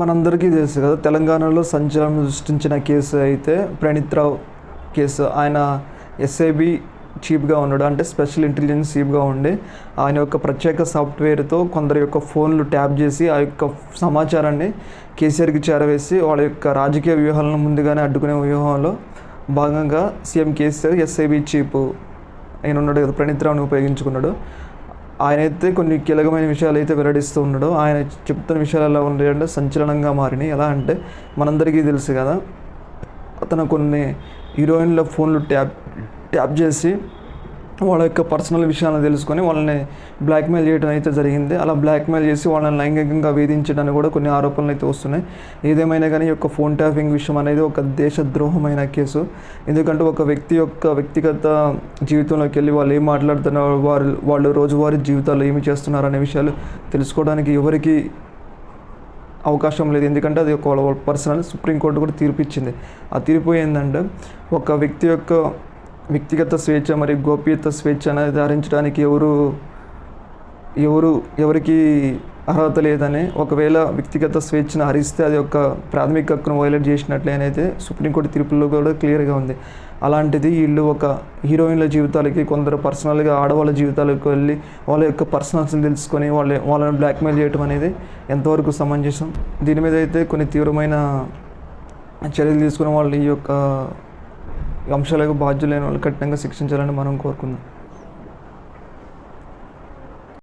మనందరికీ తెలుసు కదా తెలంగాణలో సంచలనం సృష్టించిన కేసు అయితే ప్రణీత్ రావు కేసు. ఆయన ఎస్ఐబి చీప్గా ఉన్నాడు అంటే స్పెషల్ ఇంటెలిజెన్స్ చీఫ్గా ఉండి ఆయన యొక్క ప్రత్యేక సాఫ్ట్వేర్తో కొందరి యొక్క ఫోన్లు ట్యాప్ చేసి ఆ యొక్క సమాచారాన్ని కేసీఆర్కి చేరవేసి వాళ్ళ యొక్క రాజకీయ వ్యూహాలను ముందుగానే అడ్డుకునే వ్యూహంలో భాగంగా సీఎం కేసీఆర్ ఎస్ఐబి చీపు ఆయన ఉన్నాడు కదా ప్రణీత్ రావుని ఉపయోగించుకున్నాడు. ఆయన అయితే కొన్ని కీలకమైన విషయాలు అయితే వెల్లడిస్తూ ఉన్నాడు. ఆయన చెప్తున్న విషయాలు ఎలా ఉన్నాయంటే సంచలనంగా మారినాయి. ఎలా అంటే మనందరికీ తెలుసు కదా అతను కొన్ని హీరోయిన్ల ఫోన్లు ట్యాప్ ట్యాప్ చేసి వాళ్ళ యొక్క పర్సనల్ విషయాలను తెలుసుకొని వాళ్ళని బ్లాక్మెయిల్ చేయడం అయితే జరిగింది. అలా బ్లాక్మెయిల్ చేసి వాళ్ళని లైంగికంగా వేధించడానికి కూడా కొన్ని ఆరోపణలు అయితే వస్తున్నాయి. ఏదేమైనా కానీ ఈ యొక్క ఫోన్ ట్యాపింగ్ విషయం అనేది ఒక దేశద్రోహమైన కేసు. ఎందుకంటే ఒక వ్యక్తి యొక్క వ్యక్తిగత జీవితంలోకి వెళ్ళి వాళ్ళు ఏం మాట్లాడుతున్నారు వారు వాళ్ళు రోజువారీ జీవితాల్లో ఏమి చేస్తున్నారు అనే విషయాలు తెలుసుకోవడానికి ఎవరికి అవకాశం లేదు. ఎందుకంటే అది ఒక పర్సనల్ సుప్రీంకోర్టు కూడా తీర్పు ఇచ్చింది. ఆ తీర్పు ఏంటంటే ఒక వ్యక్తి యొక్క వ్యక్తిగత స్వేచ్ఛ మరియు గోప్యత స్వేచ్ఛ అనేది ధరించడానికి ఎవరు ఎవరు ఎవరికి అర్హత లేదని ఒకవేళ వ్యక్తిగత స్వేచ్ఛను హరిస్తే అది ఒక ప్రాథమిక హక్కును వైలేట్ చేసినట్లే అయితే సుప్రీంకోర్టు తీర్పుల్లో కూడా క్లియర్గా ఉంది. అలాంటిది వీళ్ళు ఒక హీరోయిన్ల జీవితాలకి కొందరు పర్సనల్గా ఆడవాళ్ళ జీవితాలకు వెళ్ళి వాళ్ళ యొక్క పర్సనల్స్ని తెలుసుకొని వాళ్ళ వాళ్ళని బ్లాక్మెయిల్ చేయడం అనేది ఎంతవరకు సమంజసం? దీని మీద అయితే కొన్ని తీవ్రమైన చర్యలు తీసుకుని వాళ్ళు ఈ యొక్క అంశాలకు బాధ్యులైన వాళ్ళు కఠినంగా శిక్షించాలని మనం కోరుకుందాం.